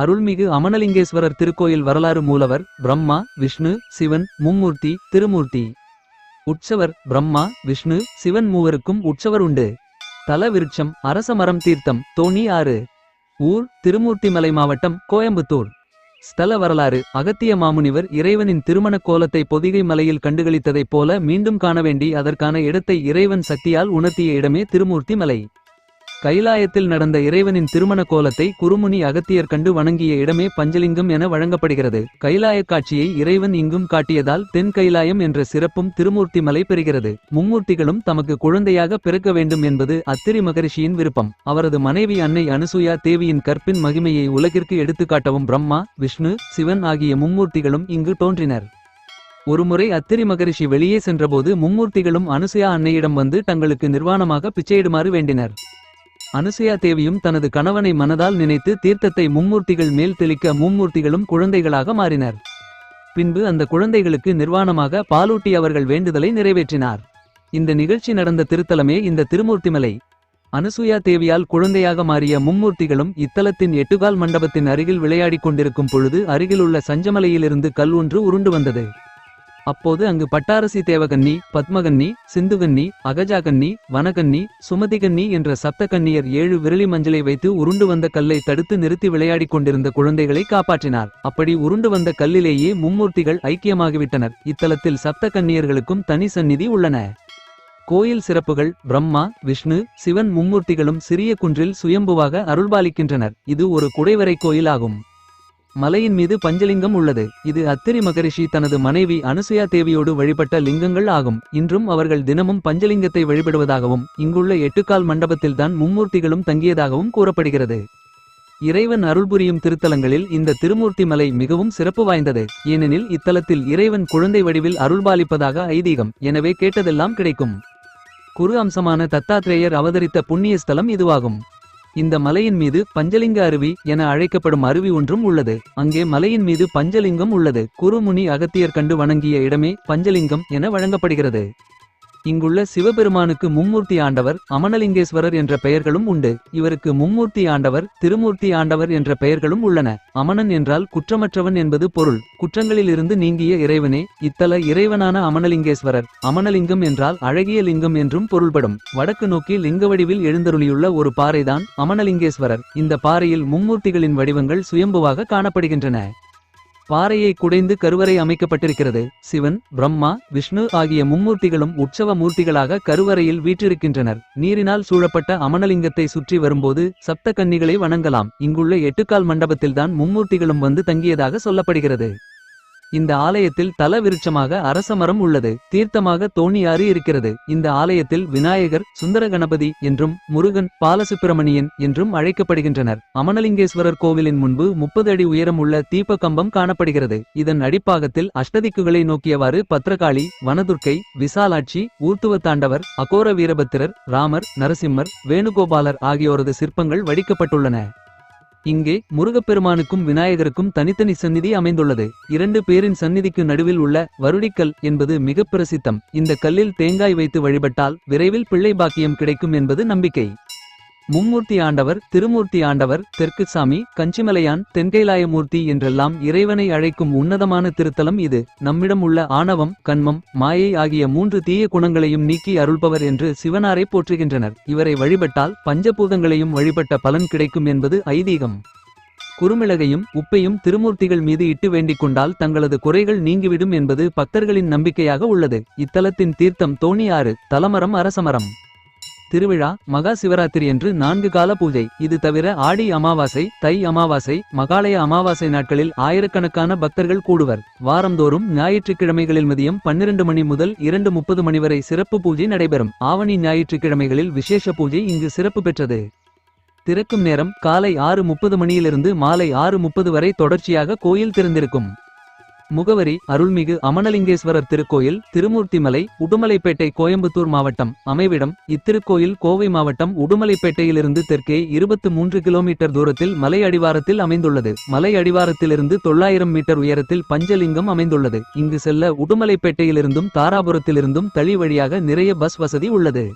அருள்மிகு அமனலிங்கேஸ்வரர் திருக்கோயில் வரலாறு மூலவர் பிரம்மா விஷ்ணு சிவன் மும்மூர்த்தி திருமூர்த்தி. உற்சவர் பிரம்மா விஷ்ணு சிவன் மூவருக்கும் உற்சவர் உண்டு. தல விருட்சம் அரசமரம் தீர்த்தம் தோணி ஆறு. ஊர் திருமூர்த்திமலை மாவட்டம் கோயம்புத்தூர். ஸ்தல வரலாறு அகத்திய மாமுனிவர் இறைவனின் திருமணக் கோலத்தை பொதிகை மலையில் கண்டுகளித்ததைப் போல மீண்டும் காண வேண்டி அதற்கான இடத்தை இறைவன் சக்தியால் உணர்த்திய இடமே திருமூர்த்தி மலை கைலாயத்தில் நடந்த இறைவனின் திருமண கோலத்தை குருமுனி அகத்தியர் கண்டு வணங்கிய இடமே பஞ்சலிங்கம் என வழங்கப்படுகிறது. கைலாய காட்சியை இறைவன் இங்கும் காட்டியதால் தென் கைலாயம் என்ற சிறப்பும் திருமூர்த்தி மலை பெறுகிறது. மும்மூர்த்திகளும் தமக்கு குழந்தையாக பிறக்க வேண்டும் என்பது அத்திரி மகரிஷியின் விருப்பம். அவரது மனைவி அன்னை அனுசூயா தேவியின் கற்பின் மகிமையை உலகிற்கு எடுத்துக்காட்டவும் பிரம்மா விஷ்ணு சிவன் ஆகிய மும்மூர்த்திகளும் இங்கு தோன்றினர். ஒருமுறை அத்திரி மகரிஷி வெளியே சென்றபோது மும்மூர்த்திகளும் அனுசுயா அன்னையிடம் வந்து தங்களுக்கு நிர்வாணமாக பிச்சையிடுமாறு வேண்டினர். அனுசயா தேவியும் தனது கணவனை மனதால் நினைத்து தீர்த்தத்தை மும்மூர்த்திகள் மேல் தெளிக்க மும்மூர்த்திகளும் குழந்தைகளாக மாறினர். பின்பு அந்த குழந்தைகளுக்கு நிர்வாணமாக பாலூட்டி அவர்கள் வேண்டுதலை நிறைவேற்றினார். இந்த நிகழ்ச்சி நடந்த திருத்தலமே இந்த திருமூர்த்திமலை. அனுசூயா தேவியால் குழந்தையாக மாறிய மும்மூர்த்திகளும் இத்தலத்தின் எட்டுகால் மண்டபத்தின் அருகில் விளையாடிக் கொண்டிருக்கும் பொழுது அருகிலுள்ள சஞ்சமலையிலிருந்து கல் ஒன்று உருண்டு வந்தது. அப்போது அங்கு பட்டாரசி தேவகன்னி பத்மகன்னி சிந்துகன்னி அகஜாகன்னி வனகன்னி சுமதிகன்னி என்ற சப்தகன்னியர் ஏழு விரலி மஞ்சளை வைத்து உருண்டு வந்த கல்லை தடுத்து நிறுத்தி விளையாடிக் கொண்டிருந்த குழந்தைகளை காப்பாற்றினார். அப்படி உருண்டு வந்த கல்லிலேயே மும்மூர்த்திகள் ஐக்கியமாகிவிட்டனர். இத்தலத்தில் சப்தகன்னியர்களுக்கும் தனி சந்நிதி உள்ளன. கோயில் சிறப்புகள் பிரம்மா விஷ்ணு சிவன் மும்மூர்த்திகளும் சிறிய குன்றில் சுயம்புவாக அருள்பாலிக்கின்றனர். இது ஒரு குடைவரை கோயில் ஆகும் மலையின் மீது பஞ்சலிங்கம் உள்ளது. இது அத்திரி மகரிஷி தனது மனைவி அனுசுயா தேவியோடு வழிபட்ட லிங்கங்கள் ஆகும். இன்றும் அவர்கள் தினமும் பஞ்சலிங்கத்தை வழிபடுவதாகவும் இங்குள்ள எட்டுக்கால் மண்டபத்தில்தான் மும்மூர்த்திகளும் தங்கியதாகவும் கூறப்படுகிறது. இறைவன் அருள்புரியும் திருத்தலங்களில் இந்த திருமூர்த்தி மலை மிகவும் சிறப்பு வாய்ந்தது. ஏனெனில் இத்தலத்தில் இறைவன் குழந்தை வடிவில் அருள்பாலிப்பதாக ஐதீகம். எனவே கேட்டதெல்லாம் கிடைக்கும். குரு அம்சமான தத்தாத்ரேயர் அவதரித்த புண்ணிய ஸ்தலம் இதுவாகும். இந்த மலையின் மீது பஞ்சலிங்க அருவி என அழைக்கப்படும் அருவி ஒன்றும் உள்ளது. அங்கே மலையின் மீது பஞ்சலிங்கம் உள்ளது. குருமுனி அகத்தியர் கண்டு வணங்கிய இடமே பஞ்சலிங்கம் என வழங்கப்படுகிறது. இங்குள்ள சிவபெருமானுக்கு மும்மூர்த்தி ஆண்டவர் அமனலிங்கேஸ்வரர் என்ற பெயர்களும் உண்டு. இவருக்கு மும்மூர்த்தி ஆண்டவர் திருமூர்த்தி ஆண்டவர் என்ற பெயர்களும் உள்ளன. அமனன் என்றால் குற்றமற்றவன் என்பது பொருள். குற்றங்களிலிருந்து நீங்கிய இறைவனே இத்தல இறைவனான அமனலிங்கேஸ்வரர். அமனலிங்கம் என்றால் அழகிய லிங்கம் என்றும் பொருள்படும். வடக்கு நோக்கி லிங்க வடிவில் எழுந்தருளியுள்ள ஒரு பாறைதான் அமனலிங்கேஸ்வரர். இந்த பாறையில் மும்மூர்த்திகளின் வடிவங்கள் சுயம்புவாக காணப்படுகின்றன. பாறையை குடைந்து கருவறை அமைக்கப்பட்டிருக்கிறது. சிவன் பிரம்மா விஷ்ணு ஆகிய மும்மூர்த்திகளும் உற்சவ மூர்த்திகளாக கருவறையில் வீற்றிருக்கின்றனர். நீரினால் சூழப்பட்ட அமனலிங்கத்தை சுற்றி வரும்போது சப்த கன்னிகளை வணங்கலாம். இங்குள்ள எட்டுக்கால் மண்டபத்தில்தான் மும்மூர்த்திகளும் வந்து தங்கியதாக சொல்லப்படுகிறது. இந்த ஆலயத்தில் தல விருட்சமாக அரசமரம் உள்ளது. தீர்த்தமாக தோணியாறு இருக்கிறது. இந்த ஆலயத்தில் விநாயகர் சுந்தர கணபதி என்றும் முருகன் பாலசுப்பிரமணியன் என்றும் அழைக்கப்படுகின்றனர். அமனலிங்கேஸ்வரர் கோவிலின் முன்பு முப்பது அடி உயரம் உள்ள தீப கம்பம் காணப்படுகிறது. இதன் அடிப்பாகத்தில் அஷ்டதிக்குகளை நோக்கியவாறு பத்ரகாளி வனதுர்க்கை விசாலாட்சி ஊர்த்துவ தாண்டவர் அகோர வீரபத்திரர் ராமர் நரசிம்மர் வேணுகோபாலர் ஆகியோரது சிற்பங்கள் வடிக்கப்பட்டுள்ளன. இங்கே முருகப்பெருமானுக்கும் விநாயகருக்கும் தனித்தனி சந்நிதி அமைந்துள்ளது. இரண்டு பேரின் சந்நிதிக்கு நடுவில் உள்ள வருடிக்கல் என்பது மிக பிரசித்தம். இந்த கல்லில் தேங்காய் வைத்து வழிபட்டால் விரைவில் பிள்ளை பாக்கியம் கிடைக்கும் என்பது நம்பிக்கை. மும்மூர்த்தி ஆண்டவர் திருமூர்த்தி ஆண்டவர் தெற்கு சாமி கஞ்சிமலையான் தென்கைலாயமூர்த்தி என்றெல்லாம் இறைவனை அழைக்கும் உன்னதமான திருத்தலம் இது. நம்மிடம் உள்ள ஆணவம் கண்மம் மாயை ஆகிய மூன்று தீய குணங்களையும் நீக்கி அருள்பவர் என்று சிவனாரை போற்றுகின்றனர். இவரை வழிபட்டால் பஞ்சபூதங்களையும் வழிபட்ட பலன் கிடைக்கும் என்பது ஐதீகம். குறுமிளகையும் உப்பையும் திருமூர்த்திகள் மீது இட்டு வேண்டிக் கொண்டால் தங்களது குறைகள் நீங்கிவிடும் என்பது பக்தர்களின் நம்பிக்கையாக உள்ளது. இத்தலத்தின் தீர்த்தம் தோணியாறு தலமரம் அரசமரம். திருவிழா மகா சிவராத்திரி என்று நான்கு கால பூஜை. இது தவிர ஆடி அமாவாசை தை அமாவாசை மகாலய அமாவாசை நாட்களில் ஆயிரக்கணக்கான பக்தர்கள் கூடுவர். வாரந்தோறும் ஞாயிற்றுக்கிழமைகளில் மதியம் பன்னிரண்டு மணி முதல் இரண்டு முப்பது மணி வரை சிறப்பு பூஜை நடைபெறும். ஆவணி ஞாயிற்றுக்கிழமைகளில் விசேஷ பூஜை இங்கு சிறப்பு பெற்றது. திறக்கும் நேரம் காலை ஆறு முப்பது மணியிலிருந்து மாலை ஆறு முப்பது வரை தொடர்ச்சியாக கோயில் திறந்திருக்கும். முகவரி அருள்மிகு அமனலிங்கேஸ்வரர் திருக்கோயில் திருமூர்த்திமலை உடுமலைப்பேட்டை கோயம்புத்தூர் மாவட்டம் அமைவிடம். இத்திருக்கோயில் கோவை மாவட்டம் உடுமலைப்பேட்டையிலிருந்து தெற்கே இருபத்து மூன்று கிலோமீட்டர் தூரத்தில் மலை அடிவாரத்தில் அமைந்துள்ளது. மலை அடிவாரத்திலிருந்து தொள்ளாயிரம் மீட்டர் உயரத்தில் பஞ்சலிங்கம் அமைந்துள்ளது. இங்கு செல்ல உடுமலைப்பேட்டையிலிருந்தும் தாராபுரத்திலிருந்தும் தளி வழியாக நிறைய பஸ் வசதி உள்ளது.